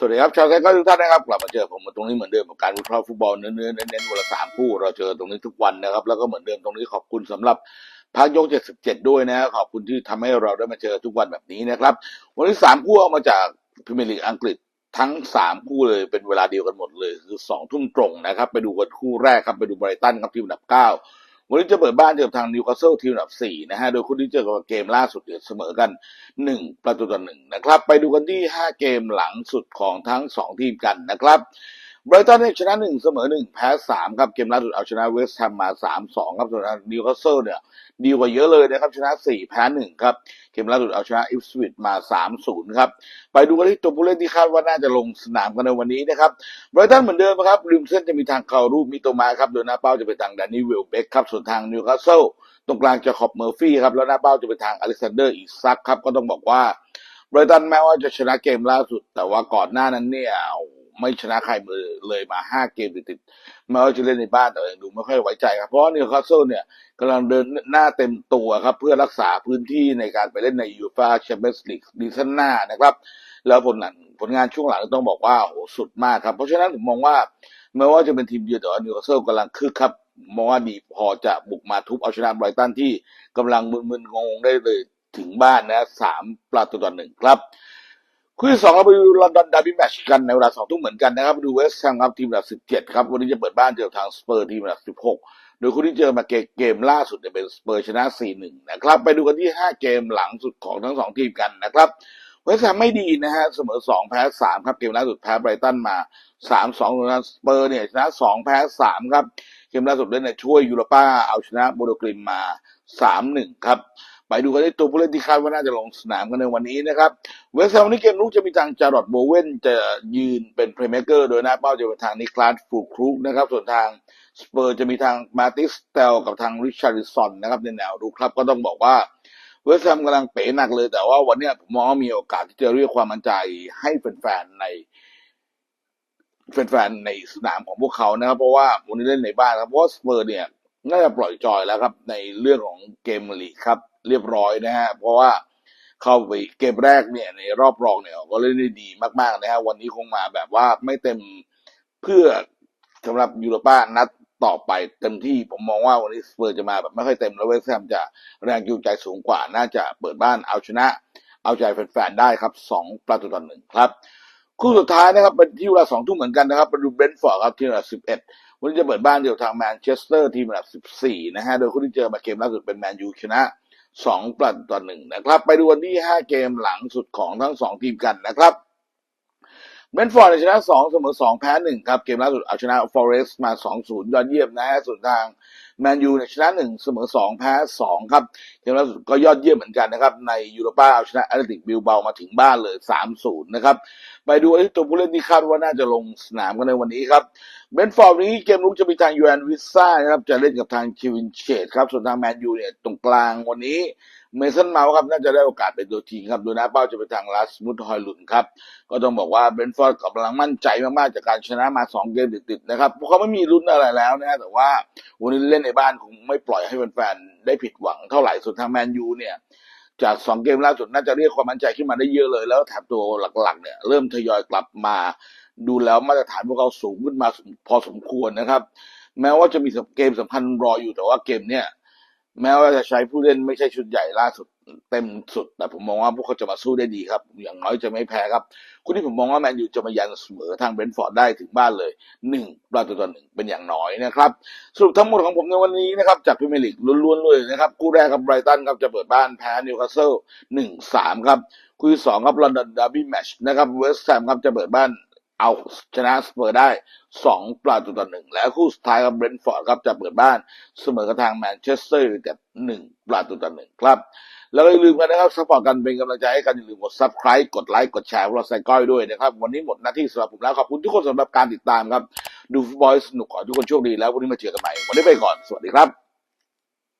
สวัสดีครับชาวไทยก็ทุกท่านนะครับกลับมาเจอผมตรงนี้เหมือนเดิมกับการวิเคราะห์ฟุตบอลเนื้อเนื้อเน้นๆวันละสามคู่เราเจอตรงนี้ทุกวันนะครับ แล้วก็เหมือนเดิมตรงนี้ขอบคุณสำหรับพักยก77ด้วยนะขอบคุณที่ทำให้เราได้มาเจอทุกวันแบบนี้นะครับ วันนี้สามคู่เอามาจากพรีเมียร์ลีกอังกฤษทั้งสามคู่เลยเป็นเวลาเดียวกันหมดเลย คือสองทุ่มตรงนะครับ ไปดูกันคู่แรกครับไปดูไบรตันครับทีมอันดับเก้า วันนี้จะเปิดบ้านเจอกับทางนิวคาสเซิลทีมอันดับสี่นะฮะ โดยคู่ที่เจอกับเกมล่าสุดเดียเสมอกันหนึ่งประตูต่อหนึ่งนะครับ ไปดูกันที่ห้าเกมหลังสุดของทั้งสองทีมกันนะครับ ไบรตันเนี่ยชนะหนึ่งเสมอหนึ่งแพ้สามครับ เกมล่าสุดเอาชนะเวสต์แฮมมาสามสองครับส่วนนิวคาสเซิลเนี่ยดีกว่าเยอะเลยนะครับ ชนะสี่แพ้หนึ่งครับ เกมล่าสุดเอาชนะอิฟสวิตมาสามศูนย์ครับ ไปดูกันที่ตัวผู้เล่นที่คาดว่าน่าจะลงสนามกันในวันนี้นะครับไบรตันเหมือนเดิมครับริมเส้นจะมีทางคารูปมิโตมาครับโดยหน้าเป้าจะเป็นทางแดนนี่วิลเบกครับส่วนทางนิวคาสเซิลตรงกลางจะขอบเมอร์ฟี่ครับแล้วหน้าเป้าจะเป็นทางอเล็กซานเดอร์อีซักครับก็ต้องบอกว่าไบรตันแม้ว่าจะชนะเกมล่าสุด แต่ว่าก่อนหน้านั้นเนี่ย ไม่ชนะใครเลยมาห้าเกมติดๆแม้ว่าจะเล่นในบ้านแต่ยังดูไม่ค่อยไว้ใจครับเพราะนิวคาสเซิลเนี่ยกำลังเดินหน้าเต็มตัวครับ เพื่อรักษาพื้นที่ในการไปเล่นในยูฟาแชมเปี้ยนส์ลีกดีซันหน้านะครับ แล้วผลงานผลงานช่วงหลังต้องบอกว่าโหสุดมากครับ เพราะฉะนั้นผมมองว่าแม้ว่าจะเป็นทีมเยือนแต่ว่านิวคาสเซิลกำลังคึกครับมองว่าดีพอจะบุกมาทุบเอาชนะไบรตันที่กำลังมึนๆงงได้เลยถึงบ้านนะสามประตูต่อหนึ่งครับ คู่ที่สองเราไปดูลอนดอนดาร์บี้แมชกันในเวลาสองทุ่มเหมือนกันนะครับไปดูเวสต์แฮมครับทีมอันดับสิบเจ็ดครับวันนี้จะเปิดบ้านเจอทางสเปอร์ทีมอันดับสิบหกโดยคู่ที่เจอมาเกมเกมล่าสุดเนี่ยเป็นสเปอร์ชนะสี่หนึ่งนะครับไปดูกันที่ห้าเกมหลังสุดของทั้งสองทีมกันนะครับเวสต์แฮมไม่ดีนะฮะเสมอสองแพ้สามครับเกมล่าสุดแพ้ไบรตันมาสามสองส่วนสเปอร์เนี่ยชนะสองแพ้สามครับเกมล่าสุดเล่นเนี่ยช่วยยูโรป้าเอาชนะโบโดกริมมาสามหนึ่งครับ ไปดูกันที่ตัวผู้เล่นที่คาดว่าน่าจะลงสนามกันในวันนี้นะครับ เวสต์แฮมนี้เกมลุกจะมีทางจารอดโบเวนจะยืนเป็นเพลย์เมคเกอร์โดยหน้าเป้าจะเป็นทางนิคลาสฟูครุกนะครับ ส่วนทางสเปอร์จะมีทางมาติสเตลกับทางริชาร์ดสันนะครับในแนวรุกครับก็ต้องบอกว่าเวสต์แฮมกำลังเป๋หนักเลย แต่ว่าวันนี้ผมมองว่ามีโอกาสที่จะเรียกความมั่นใจให้แฟนๆในแฟนๆในสนามของพวกเขานะครับ เพราะว่าวันนี้เล่นในบ้านครับเพราะว่าสเปอร์เนี่ยน่าจะปล่อยจอยแล้วครับในเรื่องของเกมลีกครับ เรียบร้อยนะฮะ เพราะว่าเข้าไปเกมแรกเนี่ยในรอบรองเนี่ยก็เล่นได้ดีมากๆนะฮะ วันนี้คงมาแบบว่าไม่เต็มเพื่อสำหรับยูโรป้านัดต่อไปเต็มที่ผมมองว่าวันนี้สเปอร์จะมาแบบไม่ค่อยเต็มแล้วเวสต์แฮมจะแรงจูงใจสูงกว่าน่าจะเปิดบ้านเอาชนะ เอาใจแฟนๆได้ครับสองประตูต่อหนึ่งครับคู่สุดท้ายนะครับเป็นที่เวลาสองทุ่มเหมือนกันนะครับไปดูเบนท์ฟอร์ดครับทีมอันดับสิบเอ็ดวันนี้จะเปิดบ้านเดี่ยวทางแมนเชสเตอร์ทีมอันดับสิบสี่นะฮะโดยคู่ที่เจอมาเกมล่าสุดเป็นแมนยูชนะ สองประตูต่อหนึ่งนะครับ ไปดูวันที่ห้าเกมหลังสุดของทั้งสองทีมกันนะครับเบนฟอร์ดชนะสองเสมอสองแพ้หนึ่งครับ เกมล่าสุดเอาชนะฟอเรสต์มาสองศูนย์ยอดเยี่ยมนะฮะส่วนทางแมนยูเนี่ยชนะหนึ่งเสมอสองแพ้สองครับ เกมล่าสุดก็ยอดเยี่ยมเหมือนกันนะครับ ในยูโรป้าเอาชนะแอตเลติกบิลเบามาถึงบ้านเลยสามศูนย์นะครับ ไปดูที่ตัวผู้เล่นที่คาดว่าน่าจะลงสนามกันในวันนี้ครับเบนฟอร์ดนี้เกมลุกจะมีทางยูแอนวิสซ่านะครับ จะเล่นกับทางคิวินเชดครับ ส่วนทางแมนยูเนี่ยตรงกลางวันนี้เมสันเมาครับ น่าจะได้โอกาสเป็นตัวจริงครับดยหน้าเป้าจะเป็นทางลัสมุดฮอยลุนครับ ก็ต้องบอกว่าเบนฟอร์ดกำลังมั่นใจมากๆ จากการชนะมาสองเกมติดๆนะครับ พวกเขาไม่มีลุ้นอะไรแล้วนะ แต่ว่าวันนี้เล่นในบ้านคงไม่ปล่อยให้แฟนๆได้ผิดหวังเท่าไหร่ ส่วนทางแมนยูเนี่ยจากสองเกมล่าสุดน่าจะเรียกความมั่นใจขึ้นมาได้เยอะเลย แล้วแถบตัวหลักๆเนี่ยเริ่มทยอยกลับมา ดูแล้วมาตรฐานพวกเขาสูงขึ้นมาพอสมควรนะครับ แม้ว่าจะมีเกมสำคัญรออยู่แต่ว่าเกมเนี่ยแม้ว่าจะใช้ผู้เล่นไม่ใช่ชุดใหญ่ล่าสุดเต็มสุด แต่ผมมองว่าพวกเขาจะมาสู้ได้ดีครับ อย่างน้อยจะไม่แพ้ครับคู่ที่ผมมองว่าแมนยูจะมายันเสมอทางเบนฟอร์ดได้ถึงบ้านเลยหนึ่งประตูต่อหนึ่งเป็นอย่างน้อยนะครับสรุปทั้งหมดของผมในวันนี้นะครับจากพรีเมียร์ลีกล้วนๆเลยนะครับคู่แรกกับไบรตันครับจะเปิดบ้านแพ้นิวคาสเซิลหนึ่งสามครับคู่ที่สองครับลอนดอนดาร์บี้แมชนะครับเวสต์แฮมครับจะเปิดบ้าน เอาชนะสเปอร์ได้สองประตูต่อหนึ่งและคู่สุดท้ายครับเบรนท์ฟอร์ดครับจะเปิดบ้านเสมอกับทางแมนเชสเตอร์ยูไนเต็ดหนึ่งประตูต่อหนึ่งครับ แล้วก็อย่าลืมกันนะครับสปอร์ตกันเป็นกำลังใจให้กันอย่าลืมกด subscribe กดไลค์กดแชร์พวกเราใส่ก้อยด้วยนะครับ วันนี้หมดหน้าที่สำหรับผมแล้วขอบคุณทุกคนสำหรับการติดตามครับ ดูฟุตบอลสนุกขอทุกคนโชคดีแล้ววันนี้มาเจอกันใหม่วันนี้ไปก่อนสวัสดีครับ